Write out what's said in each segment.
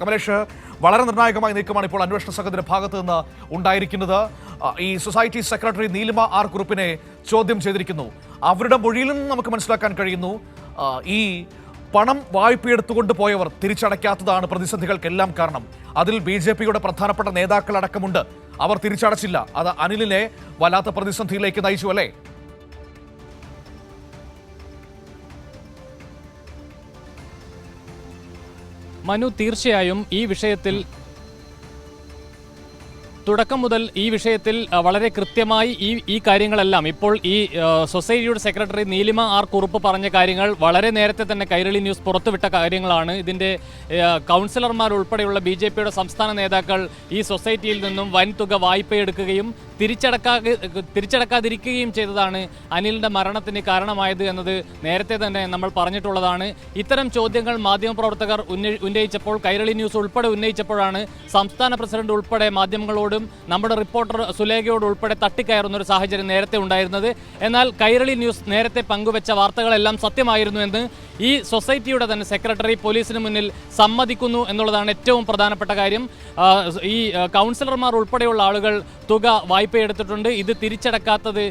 കമലേഷ് വളരെ നിർണായകമായ നീക്കമാണ് ഇപ്പോൾ അന്വേഷണ സംഘത്തിന്റെ ഭാഗത്തു നിന്ന് ഉണ്ടായിരിക്കുന്നത്. ഈ സൊസൈറ്റി സെക്രട്ടറി നീലിമ ആർ കുറുപ്പിനെ ചോദ്യം ചെയ്തിരിക്കുന്നു. അവരുടെ മൊഴിയിൽ നിന്ന് നമുക്ക് മനസ്സിലാക്കാൻ കഴിയുന്നു. ഈ പണം വായ്പയെടുത്തുകൊണ്ട് പോയവർ തിരിച്ചടയ്ക്കാത്തതാണ് പ്രതിസന്ധികൾക്കെല്ലാം കാരണം. അതിൽ ബി ജെ പിയുടെ പ്രധാനപ്പെട്ട നേതാക്കളടക്കമുണ്ട്. അവർ തിരിച്ചടച്ചില്ല. അത് അനിലിനെ വല്ലാത്ത പ്രതിസന്ധിയിലേക്ക് നയിച്ചു അല്ലേ? മനു തീർച്ചയായും ഈ വിഷയത്തിൽ തുടക്കം മുതൽ ഈ വിഷയത്തിൽ വളരെ കൃത്യമായി ഈ ഈ കാര്യങ്ങളെല്ലാം ഇപ്പോൾ ഈ സൊസൈറ്റിയുടെ സെക്രട്ടറി നീലിമ ആർ കുറുപ്പ് പറഞ്ഞ കാര്യങ്ങൾ വളരെ നേരത്തെ തന്നെ കൈരളി ന്യൂസ് പുറത്തുവിട്ട കാര്യങ്ങളാണ്. ഇതിന്റെ കൗൺസിലർമാർ ഉൾപ്പെടെയുള്ള ബി സംസ്ഥാന നേതാക്കൾ ഈ സൊസൈറ്റിയിൽ നിന്നും വൻതുക വായ്പയെടുക്കുകയും തിരിച്ചടക്കാ തിരിച്ചടക്കാതിരിക്കുകയും ചെയ്തതാണ് അനിലിന്റെ മരണത്തിന് കാരണമായത് എന്നത് നേരത്തെ തന്നെ നമ്മൾ പറഞ്ഞിട്ടുള്ളതാണ്. ഇത്തരം ചോദ്യങ്ങൾ മാധ്യമപ്രവർത്തകർ ഉന്നയിച്ചപ്പോൾ കൈരളി ന്യൂസ് ഉൾപ്പെടെ ഉന്നയിച്ചപ്പോഴാണ് സംസ്ഥാന പ്രസിഡന്റ് ഉൾപ്പെടെ മാധ്യമങ്ങളോടും നമ്മുടെ റിപ്പോർട്ടർ സുലേഖയോട് ഉൾപ്പെടെ തട്ടിക്കയറുന്ന ഒരു സാഹചര്യം നേരത്തെ ഉണ്ടായിരുന്നത്. എന്നാൽ കൈരളി ന്യൂസ് നേരത്തെ പങ്കുവെച്ച വാർത്തകളെല്ലാം സത്യമായിരുന്നു എന്ന് ഈ സൊസൈറ്റിയുടെ തന്നെ സെക്രട്ടറി പോലീസിന് മുന്നിൽ സമ്മതിക്കുന്നു എന്നുള്ളതാണ് ഏറ്റവും പ്രധാനപ്പെട്ട കാര്യം. ഈ കൗൺസിലർമാർ ഉൾപ്പെടെയുള്ള ആളുകൾ തുക വായ്പയെടുത്തിട്ടുണ്ട് ഇത് തിരിച്ചടക്കാത്തത്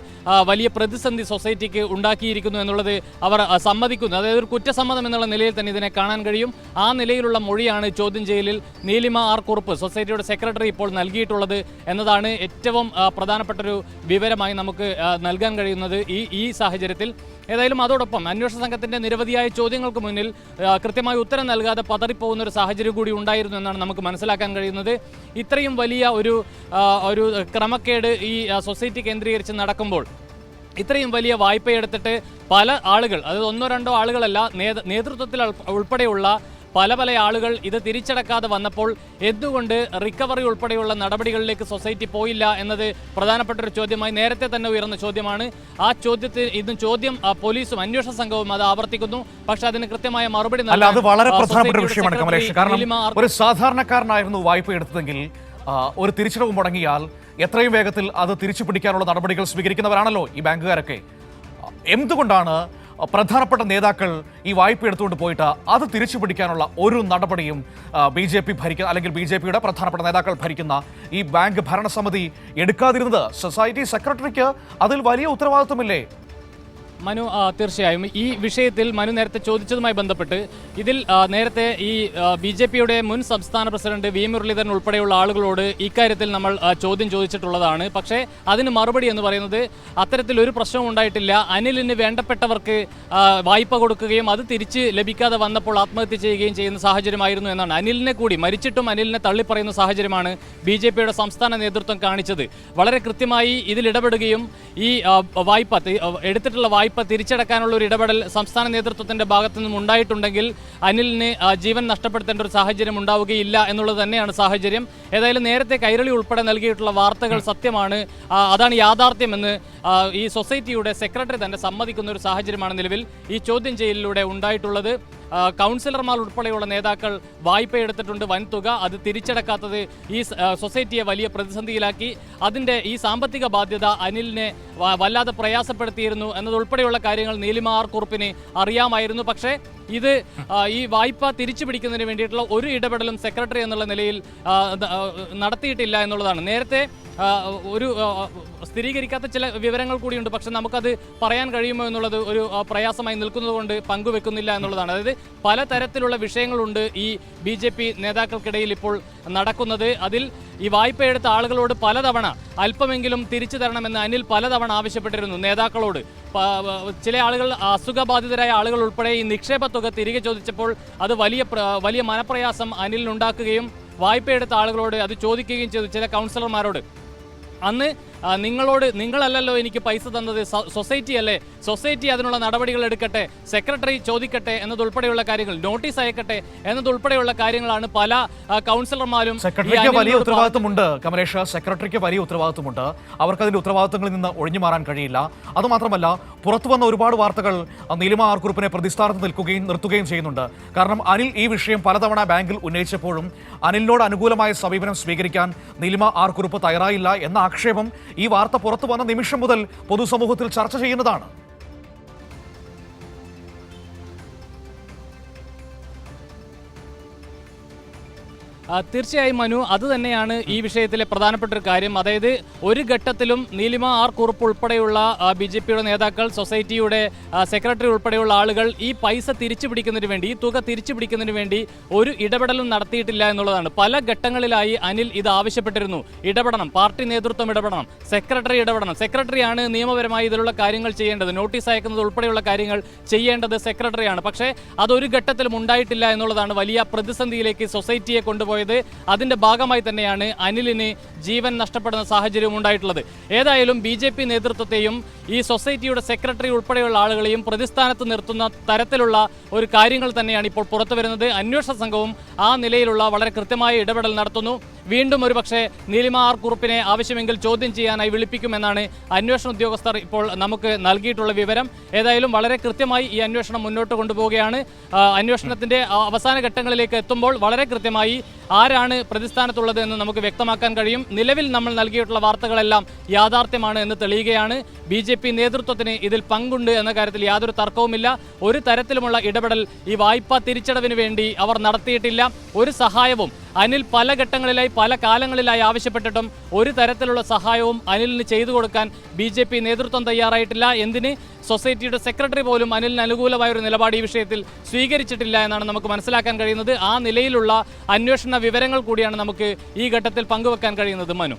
വലിയ പ്രതിസന്ധി സൊസൈറ്റിക്ക് ഉണ്ടാക്കിയിരിക്കുന്നു എന്നുള്ളത് അവർ സമ്മതിക്കുന്നു. അതായത് ഒരു കുറ്റസമ്മതം എന്നുള്ള നിലയിൽ തന്നെ ഇതിനെ കാണാൻ കഴിയും. ആ നിലയിലുള്ള മൊഴിയാണ് ചോദ്യം ചെയ്യലിൽ നീലിമ ആർ കുറുപ്പ് സൊസൈറ്റിയുടെ സെക്രട്ടറി ഇപ്പോൾ നൽകിയിട്ടുള്ളത്. എന്നതാണ് ഏറ്റവും പ്രധാനപ്പെട്ടൊരു വിവരമായി നമുക്ക് നൽകാൻ കഴിയുന്നത് ഈ ഈ സാഹചര്യത്തിൽ. ഏതായാലും അതോടൊപ്പം അന്വേഷണ സംഘത്തിന്റെ നിരവധിയായ ചോദ്യങ്ങൾക്ക് മുന്നിൽ കൃത്യമായ ഉത്തരം നൽകാതെ പതറിപ്പോകുന്ന ഒരു സാഹചര്യം കൂടി ഉണ്ടായിരുന്നു എന്നാണ് നമുക്ക് മനസ്സിലാക്കാൻ കഴിയുന്നത്. ഇത്രയും വലിയ ഒരു ഒരു ക്രമക്കേട് ഈ സൊസൈറ്റി കേന്ദ്രീകരിച്ച് നടക്കുമ്പോൾ ഇത്രയും വലിയ വായ്പയെടുത്തിട്ട് പല ആളുകൾ അതായത് ഒന്നോ രണ്ടോ ആളുകളല്ല നേതൃത്വത്തിൽ ഉൾപ്പെടെയുള്ള പല പല ആളുകൾ ഇത് തിരിച്ചടക്കാതെ വന്നപ്പോൾ എന്തുകൊണ്ട് റിക്കവറി ഉൾപ്പെടെയുള്ള നടപടികളിലേക്ക് സൊസൈറ്റി പോയില്ല എന്നത് പ്രധാനപ്പെട്ട ഒരു ചോദ്യമായി നേരത്തെ തന്നെ ഉയർന്ന ചോദ്യമാണ്. ആ ചോദ്യത്തിൽ ഇതും ചോദ്യം പോലീസും അന്വേഷണ സംഘവും അത് ആവർത്തിക്കുന്നു. പക്ഷെ അതിന് കൃത്യമായ മറുപടി അല്ല അത് വളരെ പ്രധാനപ്പെട്ട വിഷയമാണ് കമലേഷ്. കാരണം ഒരു സാധാരണക്കാരനായിരുന്നു വായ്പ എടുത്തതെങ്കിൽ ഒരു തിരിച്ചടവ് മുടങ്ങിയാൽ എത്രയും വേഗത്തിൽ അത് തിരിച്ചു പിടിക്കാനുള്ള നടപടികൾ സ്വീകരിക്കുന്നവരാണല്ലോ ഈ ബാങ്കുകാരൊക്കെ. എന്തുകൊണ്ടാണ് പ്രധാനപ്പെട്ട നേതാക്കൾ ഈ വായ്പ എടുത്തുകൊണ്ട് പോയിട്ട് അത് തിരിച്ചു പിടിക്കാനുള്ള ഒരു നടപടിയും ബി ജെ പി ഭരിക്കുന്ന അല്ലെങ്കിൽ ബി ജെ പിയുടെ പ്രധാനപ്പെട്ട നേതാക്കൾ ഭരിക്കുന്ന ഈ ബാങ്ക് ഭരണസമിതി എടുക്കാതിരുന്നത്. സൊസൈറ്റി സെക്രട്ടറിക്ക് അതിൽ വലിയ ഉത്തരവാദിത്വമില്ലേ? മനു തീർച്ചയായും. ഈ വിഷയത്തിൽ മനു നേരത്തെ ചോദിച്ചതുമായി ബന്ധപ്പെട്ട് ഇതിൽ നേരത്തെ ഈ ബി ജെ പിയുടെ മുൻ സംസ്ഥാന പ്രസിഡന്റ് വി മുരളീധരൻ ഉൾപ്പെടെയുള്ള ആളുകളോട് ഇക്കാര്യത്തിൽ നമ്മൾ ചോദ്യം ചോദിച്ചിട്ടുള്ളതാണ്. പക്ഷേ അതിന് മറുപടി എന്ന് പറയുന്നത് അത്തരത്തിൽ ഒരു പ്രശ്നവും ഉണ്ടായിട്ടില്ല. അനിലിന് വേണ്ടപ്പെട്ടവർക്ക് വായ്പ കൊടുക്കുകയും അത് തിരിച്ച് ലഭിക്കാതെ വന്നപ്പോൾ ആത്മഹത്യ ചെയ്യുകയും ചെയ്യുന്ന സാഹചര്യമായിരുന്നു എന്നാണ്. അനിലിനെ കൂടി മരിച്ചിട്ടും അനിലിനെ തള്ളിപ്പറയുന്ന സാഹചര്യമാണ് ബി ജെ പിയുടെ സംസ്ഥാന നേതൃത്വം കാണിച്ചത്. വളരെ കൃത്യമായി ഇതിൽ ഇടപെടുകയും ഈ വായ്പ എടുത്തിട്ടുള്ള വായ്പ തിരിച്ചടക്കാനുള്ള ഒരു ഇടപെടൽ സംസ്ഥാന നേതൃത്വത്തിന്റെ ഭാഗത്തു നിന്നും ഉണ്ടായിട്ടുണ്ടെങ്കിൽ അനിലിന് ജീവൻ നഷ്ടപ്പെടുത്തേണ്ട ഒരു സാഹചര്യം ഉണ്ടാവുകയില്ല എന്നുള്ളത് തന്നെയാണ് സാഹചര്യം. ഏതായാലും നേരത്തെ കൈരളി ഉൾപ്പെടെ നൽകിയിട്ടുള്ള വാർത്തകൾ സത്യമാണ്. അതാണ് യാഥാർത്ഥ്യമെന്ന് ഈ സൊസൈറ്റിയുടെ സെക്രട്ടറി തന്നെ സമ്മതിക്കുന്ന ഒരു സാഹചര്യമാണ് നിലവിൽ ഈ ചോദ്യം ചെയ്യലിലൂടെ ഉണ്ടായിട്ടുള്ളത്. കൗൺസിലർമാർ ഉൾപ്പെടെയുള്ള നേതാക്കൾ വായ്പ എടുത്തിട്ടുണ്ട് വൻതുക. അത് തിരിച്ചടക്കാത്തത് ഈ സൊസൈറ്റിയെ വലിയ പ്രതിസന്ധിയിലാക്കി. അതിന്റെ ഈ സാമ്പത്തിക ബാധ്യത അനിലിനെ വല്ലാതെ പ്രയാസപ്പെടുത്തിയിരുന്നു എന്നതുൾപ്പെടെയുള്ള കാര്യങ്ങൾ നീലിമാർ കുറുപ്പിന് അറിയാമായിരുന്നു. പക്ഷേ ഇത് ഈ വായ്പ തിരിച്ചു പിടിക്കുന്നതിന് വേണ്ടിയിട്ടുള്ള ഒരു ഇടപെടലും സെക്രട്ടറി എന്നുള്ള നിലയിൽ നടത്തിയിട്ടില്ല എന്നുള്ളതാണ്. നേരത്തെ ഒരു സ്ഥിരീകരിക്കാത്ത ചില വിവരങ്ങൾ കൂടിയുണ്ട്. പക്ഷെ നമുക്കത് പറയാൻ കഴിയുമോ എന്നുള്ളത് ഒരു പ്രയാസമായി നിൽക്കുന്നത് കൊണ്ട് പങ്കുവെക്കുന്നില്ല എന്നുള്ളതാണ്. അതായത് പലതരത്തിലുള്ള വിഷയങ്ങളുണ്ട് ഈ ബി ജെ പി നേതാക്കൾക്കിടയിൽ ഇപ്പോൾ നടക്കുന്നത്. അതിൽ ഈ വായ്പ എടുത്ത ആളുകളോട് പലതവണ അല്പമെങ്കിലും തിരിച്ചു തരണമെന്ന് അനിൽ പലതവണ ആവശ്യപ്പെട്ടിരുന്നു നേതാക്കളോട്. ചില ആളുകൾ അസുഖബാധിതരായ ആളുകൾ ഉൾപ്പെടെ ഈ നിക്ഷേപ തുക തിരികെ ചോദിച്ചപ്പോൾ അത് വലിയ വലിയ മനപ്രയാസം അനിലിനുണ്ടാക്കുകയും വായ്പയെടുത്ത ആളുകളോട് അത് ചോദിക്കുകയും ചെയ്തു. ചില കൗൺസിലർമാരോട് അന്ന് നിങ്ങളോട് നിങ്ങളല്ലല്ലോ എനിക്ക് പൈസ തന്നത്. സൊസൈറ്റി അല്ലേ? സൊസൈറ്റി അതിനുള്ള നടപടികൾ എടുക്കട്ടെ സെക്രട്ടറി ചോദിക്കട്ടെ എന്നതുൾപ്പെടെയുള്ള കാര്യങ്ങൾ നോട്ടീസ് അയക്കട്ടെ എന്നതുൾപ്പെടെയുള്ള കാര്യങ്ങളാണ് പല കൗൺസിലർമാരും സെക്രട്ടറിക്ക് വലിയ ഉത്തരവാദിത്വമുണ്ട് കമലേഷ്. സെക്രട്ടറിക്ക് വലിയ ഉത്തരവാദിത്വമുണ്ട് അവർക്ക് അതിന്റെ ഉത്തരവാദിത്തങ്ങളിൽ നിന്ന് ഒഴിഞ്ഞു മാറാൻ കഴിയില്ല. അതുമാത്രമല്ല പുറത്തു വന്ന ഒരുപാട് വാർത്തകൾ നീലിമ ആർ കുറുപ്പിനെ പ്രതിസ്ഥാനത്ത് നിൽക്കുകയും നിർത്തുകയും ചെയ്യുന്നുണ്ട്. കാരണം അനിൽ ഈ വിഷയം പലതവണ ബാങ്കിൽ ഉന്നയിച്ചപ്പോഴും അനിലിനോട് അനുകൂലമായ സമീപനം സ്വീകരിക്കാൻ നീലിമ ആർ കുറുപ്പ് തയ്യാറായില്ല എന്ന ആക്ഷേപം ഈ വാർത്ത പുറത്തു വന്ന നിമിഷം മുതൽ പൊതുസമൂഹത്തിൽ ചർച്ച ചെയ്യുന്നതാണ്. തീർച്ചയായും മനു അത് തന്നെയാണ് ഈ വിഷയത്തിലെ പ്രധാനപ്പെട്ട ഒരു കാര്യം. അതായത് ഒരു ഘട്ടത്തിലും നീലിമ ആർ കുറുപ്പ് ഉൾപ്പെടെയുള്ള ബി ജെ പിയുടെ നേതാക്കൾ സൊസൈറ്റിയുടെ സെക്രട്ടറി ഉൾപ്പെടെയുള്ള ആളുകൾ ഈ പൈസ തിരിച്ചു പിടിക്കുന്നതിന് വേണ്ടി ഈ തുക തിരിച്ചു പിടിക്കുന്നതിന് വേണ്ടി ഒരു ഇടപെടലും നടത്തിയിട്ടില്ല എന്നുള്ളതാണ്. പല ഘട്ടങ്ങളിലായി അനിൽ ഇത് ആവശ്യപ്പെട്ടിരുന്നു. ഇടപെടണം പാർട്ടി നേതൃത്വം ഇടപെടണം സെക്രട്ടറി ഇടപെടണം. സെക്രട്ടറിയാണ് നിയമപരമായി ഇതിലുള്ള കാര്യങ്ങൾ ചെയ്യേണ്ടത്. നോട്ടീസ് അയക്കുന്നത് ഉൾപ്പെടെയുള്ള കാര്യങ്ങൾ ചെയ്യേണ്ടത് സെക്രട്ടറിയാണ്. പക്ഷേ അതൊരു ഘട്ടത്തിലും ഉണ്ടായിട്ടില്ല എന്നുള്ളതാണ് വലിയ പ്രതിസന്ധിയിലേക്ക് സൊസൈറ്റിയെ കൊണ്ടുപോയത്. അതിന്റെ ഭാഗമായി തന്നെയാണ് അനിലിന് ജീവൻ നഷ്ടപ്പെടുന്ന സാഹചര്യം ഉണ്ടായിട്ടുള്ളത്. ഏതായാലും ബി ജെ പി നേതൃത്വത്തെയും ഈ സൊസൈറ്റിയുടെ സെക്രട്ടറി ഉൾപ്പെടെയുള്ള ആളുകളെയും പ്രതിസ്ഥാനത്ത് നിർത്തുന്ന തരത്തിലുള്ള ഒരു കാര്യങ്ങൾ തന്നെയാണ് ഇപ്പോൾ പുറത്തു വരുന്നത് അന്വേഷണ സംഘവും ആ നിലയിലുള്ള വളരെ കൃത്യമായ ഇടപെടൽ നടത്തുന്നു. വീണ്ടും ഒരു പക്ഷേ നീലിമ ആർ കുറുപ്പിനെ ആവശ്യമെങ്കിൽ ചോദ്യം ചെയ്യാനായി വിളിപ്പിക്കുമെന്നാണ് അന്വേഷണ ഉദ്യോഗസ്ഥർ ഇപ്പോൾ നമുക്ക് നൽകിയിട്ടുള്ള വിവരം. ഏതായാലും വളരെ കൃത്യമായി ഈ അന്വേഷണം മുന്നോട്ട് കൊണ്ടുപോവുകയാണ്. അന്വേഷണത്തിന്റെ അവസാന ഘട്ടങ്ങളിലേക്ക് എത്തുമ്പോൾ വളരെ കൃത്യമായി ആരാണ് പ്രതിസ്ഥാനത്തുള്ളത് എന്ന് നമുക്ക് വ്യക്തമാക്കാൻ കഴിയും. നിലവിൽ നമ്മൾ നൽകിയിട്ടുള്ള വാർത്തകളെല്ലാം യാഥാർത്ഥ്യമാണ് എന്ന് തെളിയുകയാണ്. ബി ജെ പി നേതൃത്വത്തിന് ഇതിൽ പങ്കുണ്ട് എന്ന കാര്യത്തിൽ യാതൊരു തർക്കവുമില്ല. ഒരു തരത്തിലുമുള്ള ഇടപെടൽ ഈ വായ്പാ തിരിച്ചടവിന് വേണ്ടി അവർ നടത്തിയിട്ടില്ല. ഒരു സഹായവും അനിൽ പല ഘട്ടങ്ങളിലായി പല കാലങ്ങളിലായി ആവശ്യപ്പെട്ടിട്ടും ഒരു തരത്തിലുള്ള സഹായവും അനിലിന് ചെയ്തു കൊടുക്കാൻ ബി ജെ പി നേതൃത്വം തയ്യാറായിട്ടില്ല. എന്തിന്? സൊസൈറ്റിയുടെ സെക്രട്ടറി പോലും അനിലിന് അനുകൂലമായ ഒരു നിലപാട് ഈ വിഷയത്തിൽ സ്വീകരിച്ചിട്ടില്ല എന്നാണ് നമുക്ക് മനസ്സിലാക്കാൻ കഴിയുന്നത്. ആ നിലയിലുള്ള അന്വേഷണ വിവരങ്ങൾ കൂടിയാണ് നമുക്ക് ഈ ഘട്ടത്തിൽ പങ്കുവെക്കാൻ കഴിയുന്നത്. മനു.